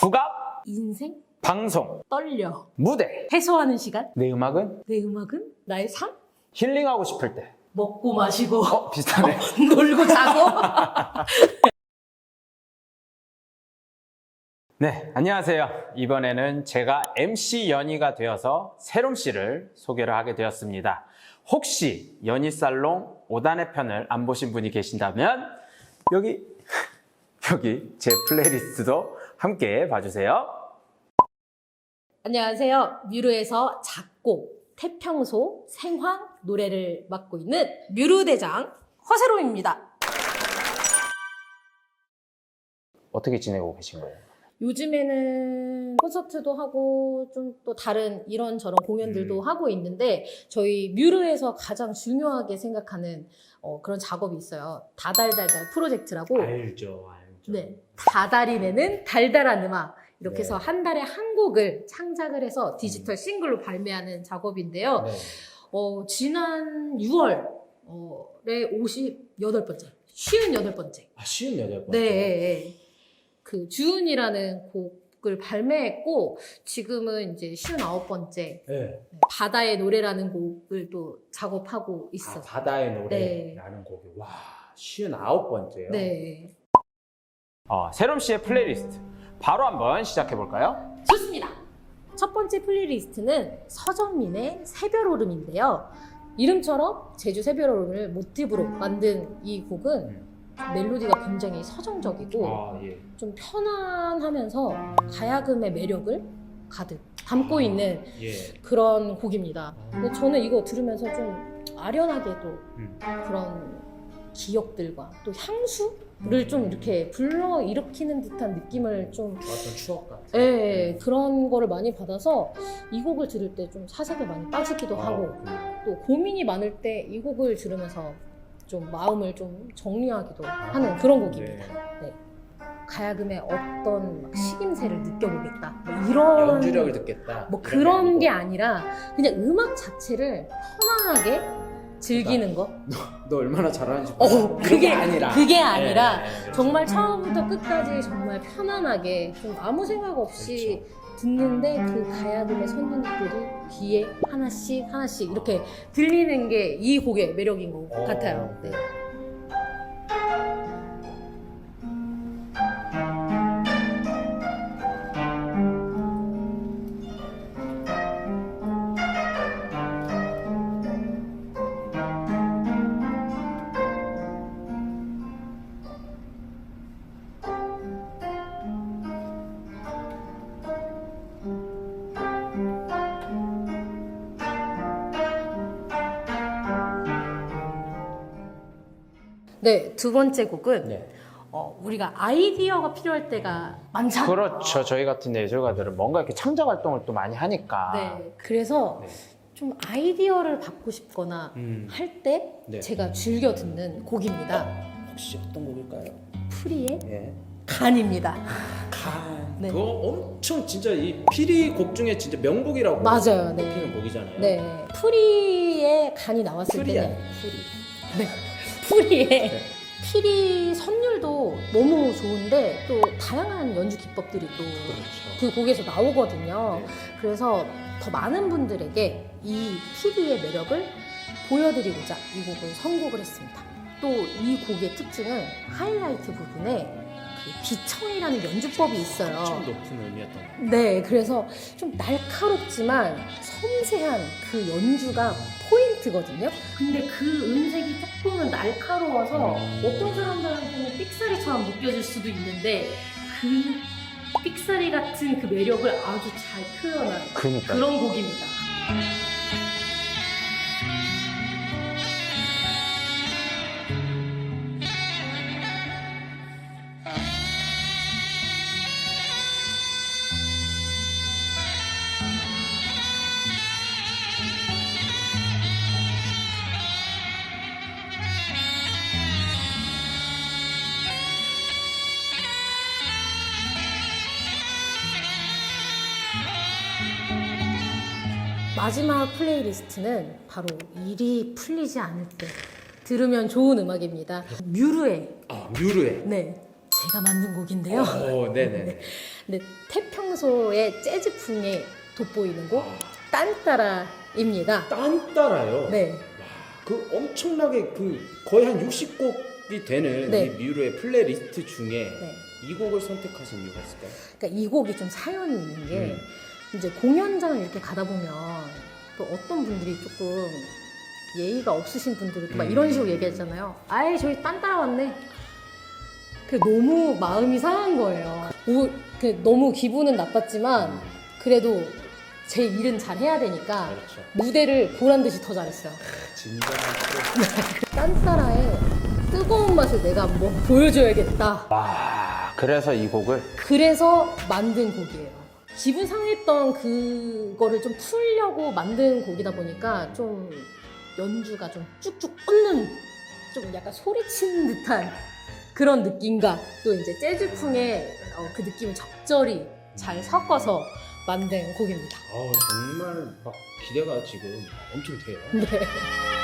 국악, 인생 방송, 떨려 무대. 해소하는 시간 내 음악은 내 음악은 나의 삶 힐링하고 싶을 때. 먹고 마시고 어, 비슷하네. 놀고 자고 네, 안녕하세요. 이번에는 제가 MC 연희가 되어서 새롬 씨를 소개를 하게 되었습니다. 혹시 연희 살롱 5단의 편을 안 보신 분이 계신다면 여기 여기 제 플레이리스트도 함께 봐주세요. 안녕하세요 뮤르에서 작곡 태평소 생황 노래를 맡고 있는 뮤르 대장 허세롬입니다 어떻게 지내고 계신 거예요? 요즘에는 콘서트도 하고 좀 또 다른 이런저런 공연들도 음. 하고 있는데 저희 뮤르에서 가장 중요하게 생각하는 어, 그런 작업이 있어요. 다달달달 프로젝트라고. 알죠, 알죠. 네. 다달이 내는 달달한 음악. 이렇게 네. 해서 한 달에 한 곡을 창작을 해서 디지털 싱글로 발매하는 작업인데요. 네. 어, 지난 6월에 58번째, 58번째. 아, 쉬운 여덟 번. 네. 그 주은이라는 곡을 발매했고 지금은 이제 59번째 네. 바다의 노래라는 곡을 또 작업하고 있어. 아, 바다의 네. 노래라는 곡이 와 쉬운 아홉 번째요. 네. 어, 세롬 씨의 플레이리스트 바로 한번 시작해 볼까요? 좋습니다. 첫 번째 플레이리스트는 서정민의 새별오름인데요. 이름처럼 제주 새별오름을 모티브로 만든 이 곡은 음. 멜로디가 굉장히 서정적이고 아 예. 좀 편안하면서 가야금의 매력을 가득 담고 있는 예. 그런 곡입니다. 근데 저는 이거 들으면서 좀 아련하게도 음. 그런 기억들과 또 향수를 좀 이렇게 불러 일으키는 듯한 느낌을 좀 어떤 추억 같은. 예, 그런 거를 많이 받아서 이 곡을 들을 때 좀 사색에 많이 빠지기도 아, 하고 또 고민이 많을 때 이 곡을 들으면서 좀 마음을 좀 정리하기도 하는 그런 곡입니다. 네. 가야금의 어떤 막 식임새를 느껴보겠다. 뭐 이런 연주력을 듣겠다. 뭐 이런 그런. 게 아니라 그냥 음악 자체를 편안하게 즐기는 거. 너 얼마나 잘하는지. 어, 그게 게 아니라. 그게 아니라 예, 예, 정말 처음부터 끝까지 정말 편안하게 좀 아무 생각 없이 듣는데 그 가야금의 선율들이 귀에 하나씩 하나씩 이렇게 들리는 게 이 곡의 매력인 것 어. 같아요. 네. 네, 두 번째 곡은 네. 어, 우리가 아이디어가 필요할 때가 많잖아요. 그렇죠. 저희 같은 예술가들은 뭔가 이렇게 창작 활동을 또 많이 하니까. 네, 그래서 네. 좀 아이디어를 받고 싶거나 음. 할때 네. 제가 즐겨 듣는 곡입니다. 혹시 어떤 곡일까요? 프리의 예. 간입니다. 간. 네. 그거 엄청 진짜 이 피리 곡 중에 진짜 명곡이라고. 맞아요, 네. 꼽히는 곡이잖아요. 네, 프리의 간이 나왔을 프리 때는? 프리. 네, 프리의 네. 피리 선율도 너무 좋은데 또 다양한 연주 기법들이 또 그 그렇죠. 곡에서 나오거든요. 네. 그래서 더 많은 분들에게 이 피리의 매력을 보여드리고자 이 곡을 선곡을 했습니다. 또 이 곡의 특징은 하이라이트 부분에 그 비청이라는 연주법이 있어요. 엄청 높은 의미였던 것 네, 그래서 좀 날카롭지만 섬세한 그 연주가 포인트거든요. 근데 그 음색이 날카로워서 음. 어떤 사람들한테는 삑사리처럼 느껴질 수도 있는데 그 삑사리 같은 그 매력을 아주 잘 표현한 그러니까. 그런 곡입니다. 마지막 플레이리스트는 바로 일이 풀리지 않을 때 들으면 좋은 음악입니다. 뮤르의 아 뮤르의. 네 제가 만든 곡인데요. 오, 네네네. 근데 태평소의 재즈풍에 돋보이는 곡 딴따라입니다. 딴따라요. 네. 그 엄청나게 그 거의 한 60곡이 되는 네. 이 뮤로의 플레이리스트 중에 네. 이 곡을 선택하신 이유가 있을까요? 그러니까 이 곡이 좀 사연이 있는 게 음. 이제 공연장을 이렇게 가다 보면 또 어떤 분들이 조금 예의가 없으신 분들은 음. 이런 식으로 얘기하잖아요. 아이 저희 딴 따라 왔네. 그 너무 마음이 상한 거예요. 오, 그 너무 기분은 나빴지만 그래도 제 일은 잘 해야 되니까 그렇죠. 무대를 보란 듯이 더 잘했어요. 진정한 프로. 딴따라의 뜨거운 맛을 내가 한번 보여줘야겠다. 와, 그래서 이 곡을 그래서 만든 곡이에요. 기분 상했던 그거를 좀 풀려고 만든 곡이다 보니까 좀 연주가 좀 쭉쭉 뻗는 좀 약간 소리치는 듯한 그런 느낌과 또 이제 재즈풍의 어, 그 느낌을 적절히 잘 섞어서 만든 곡입니다. 아 정말 막 기대가 지금 엄청 돼요. 네.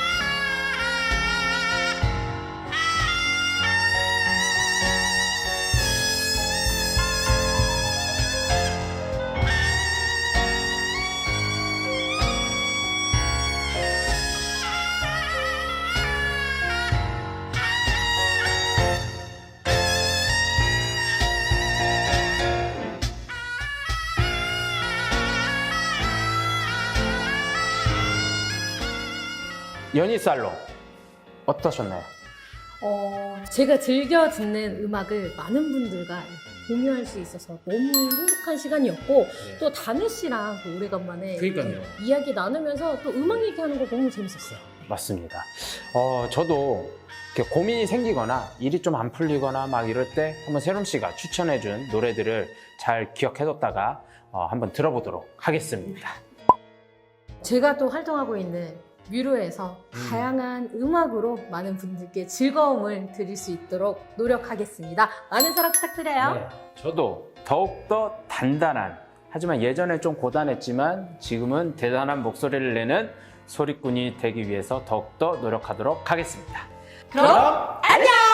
연희살롱 어떠셨나요? 어, 제가 즐겨 듣는 음악을 많은 분들과 공유할 수 있어서 너무 행복한 시간이었고 네. 또 다늘 씨랑 또 오래간만에 그러니까요. 이렇게 이야기 나누면서 또 음악 얘기하는 거 너무 재밌었어요. 맞습니다. 어, 저도 이렇게 고민이 생기거나 일이 좀 안 풀리거나 막 이럴 때 한번 세롬 씨가 추천해준 노래들을 잘 기억해뒀다가 어, 한번 들어보도록 하겠습니다. 제가 또 활동하고 있는 뮤로에서 음. 다양한 음악으로 많은 분들께 즐거움을 드릴 수 있도록 노력하겠습니다. 많은 사랑 부탁드려요. 네, 저도 더욱더 단단한 하지만 예전에 좀 고단했지만 지금은 대단한 목소리를 내는 소리꾼이 되기 위해서 더욱더 노력하도록 하겠습니다. 그럼 안녕!